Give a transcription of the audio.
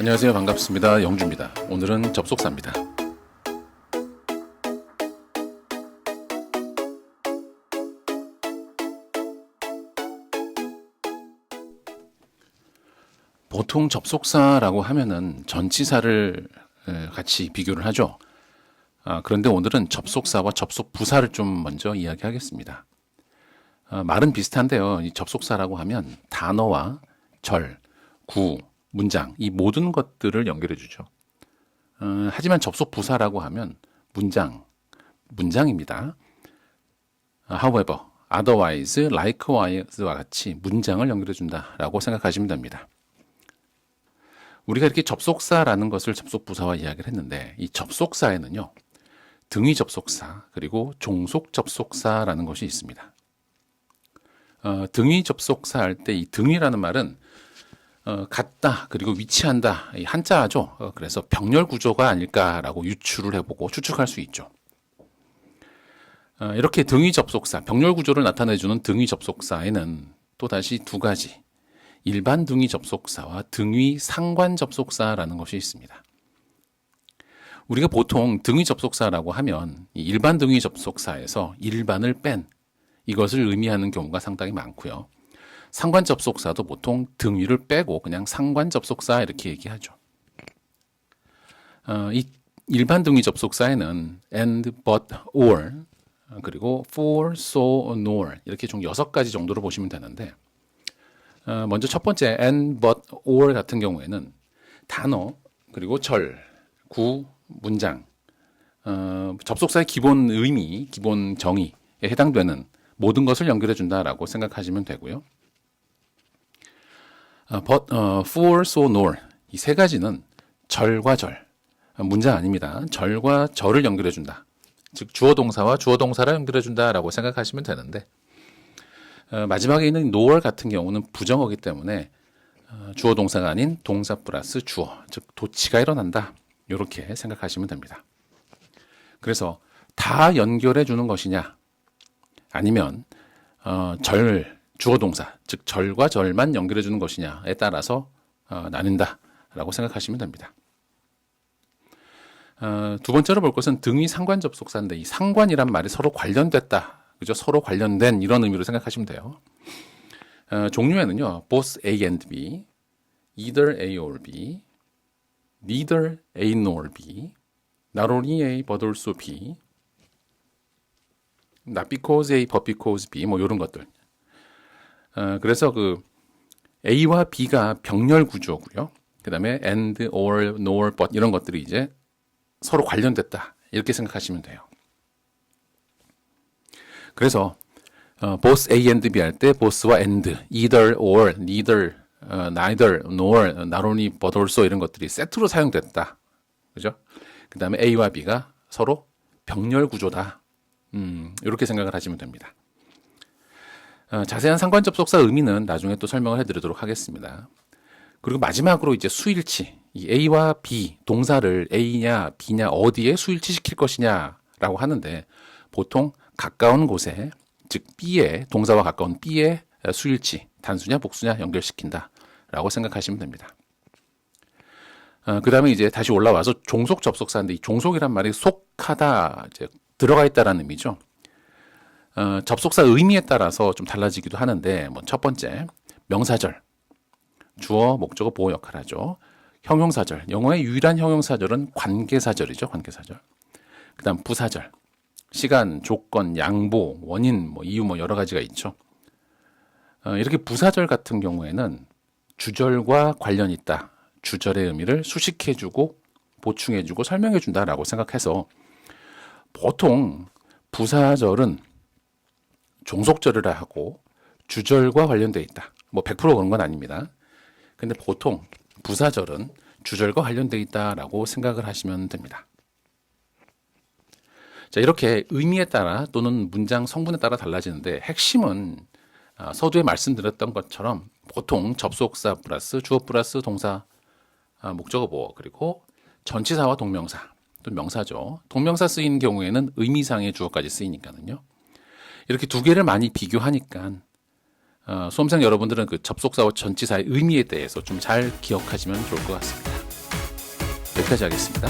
안녕하세요. 반갑습니다. 영주입니다. 오늘은 접속사입니다. 보통 접속사라고 하면은 전치사를 에, 같이 비교를 하죠. 아, 그런데 오늘은 접속사와 접속 부사를 좀 먼저 이야기하겠습니다. 아, 말은 비슷한데요. 이 접속사라고 하면 단어와 절, 구, 문장 이 모든 것들을 연결해 주죠. 어, 하지만 접속 부사라고 하면 문장, 문장입니다. 아, however, otherwise, likewise와 같이 문장을 연결해 준다라고 생각하시면 됩니다. 우리가 이렇게 접속사라는 것을 접속 부사와 이야기를 했는데 이 접속사에는요. 등위 접속사 그리고 종속 접속사라는 것이 있습니다. 어, 등위 접속사 할 때 이 등위라는 말은 어, 같다 그리고 위치한다 이 한자죠. 어, 그래서 병렬 구조가 아닐까라고 유추를 해보고 추측할 수 있죠. 어, 이렇게 등위 접속사 병렬 구조를 나타내주는 등위 접속사에는 또 다시 두 가지 일반 등위 접속사와 등위 상관 접속사라는 것이 있습니다. 우리가 보통 등위 접속사라고 하면 이 일반 등위 접속사에서 일반을 뺀 이것을 의미하는 경우가 상당히 많고요. 상관 접속사도 보통 등위를 빼고 그냥 상관 접속사 이렇게 얘기하죠. 어, 이 일반 등위 접속사에는 and, but, or 그리고 for, so, nor 이렇게 총 여섯 가지 정도로 보시면 되는데 어, 먼저 첫 번째 and, but, or 같은 경우에는 단어 그리고 절, 구, 문장 어, 접속사의 기본 의미, 기본 정의에 해당되는 모든 것을 연결해 준다라고 생각하시면 되고요. 어, but, 어, for, so, nor 이 세 가지는 절과 절 어, 문장 아닙니다. 절과 절을 연결해 준다. 즉 주어 동사와 주어 동사를 연결해 준다라고 생각하시면 되는데 어, 마지막에 있는 nor 같은 경우는 부정어기 때문에 어, 주어 동사가 아닌 동사 플러스 주어 즉 도치가 일어난다 이렇게 생각하시면 됩니다. 그래서 다 연결해 주는 것이냐 아니면 어, 절 주어 동사 즉 절과 절만 연결해 주는 것이냐에 따라서 어, 나뉜다라고 생각하시면 됩니다. 어, 두 번째로 볼 것은 등위 상관 접속사인데 이 상관이란 말이 서로 관련됐다 그죠 서로 관련된 이런 의미로 생각하시면 돼요. 어, 종류에는요 both A and B, either A or B, neither A nor B, not only A but also B, not because A but because B 뭐 이런 것들. 어, 그래서 그 A와 B가 병렬 구조고요. 그다음에 and, or, nor, but 이런 것들이 이제 서로 관련됐다 이렇게 생각하시면 돼요. 그래서 어, both A and B 할 때 both와 and, either or, neither, 어, neither, nor, not only but also 이런 것들이 세트로 사용됐다. 그죠? 그 다음에 A와 B가 서로 병렬 구조다. 음, 이렇게 생각을 하시면 됩니다. 어, 자세한 상관 접속사 의미는 나중에 또 설명을 해드리도록 하겠습니다. 그리고 마지막으로 이제 수일치, 이 A와 B 동사를 A냐 B냐 어디에 수일치 시킬 것이냐라고 하는데 보통 가까운 곳에 즉 B에 동사와 가까운 B에 수일치 단수냐 복수냐 연결시킨다라고 생각하시면 됩니다. 어, 그 다음에 이제 다시 올라와서 종속 접속사인데 이 종속이란 말이 속하다 이제 들어가 있다라는 의미죠. 어, 접속사 의미에 따라서 좀 달라지기도 하는데 뭐 첫 번째 명사절 주어 목적어 보호 역할을 하죠. 형용사절 영어의 유일한 형용사절은 관계사절이죠. 관계사절. 그다음 부사절 시간, 조건, 양보, 원인, 뭐 이유 뭐 여러 가지가 있죠. 어, 이렇게 부사절 같은 경우에는 주절과 관련 있다. 주절의 의미를 수식해주고 보충해주고 설명해준다라고 생각해서 보통 부사절은 종속절이라 하고 주절과 관련돼 있다. 뭐 100% 그런 건 아닙니다. 근데 보통 부사절은 주절과 관련돼 있다라고 생각을 하시면 됩니다. 자, 이렇게 의미에 따라 또는 문장 성분에 따라 달라지는데 핵심은 아, 서두에 말씀드렸던 것처럼 보통 접속사 플러스 주어 플러스 동사 아, 목적어 보어 그리고 전치사와 동명사 또 명사죠. 동명사 쓰인 경우에는 의미상의 주어까지 쓰이니까는요. 이렇게 두 개를 많이 비교하니까 어, 수험생 여러분들은 그 접속사와 전치사의 의미에 대해서 좀 잘 기억하시면 좋을 것 같습니다. 여기까지 하겠습니다.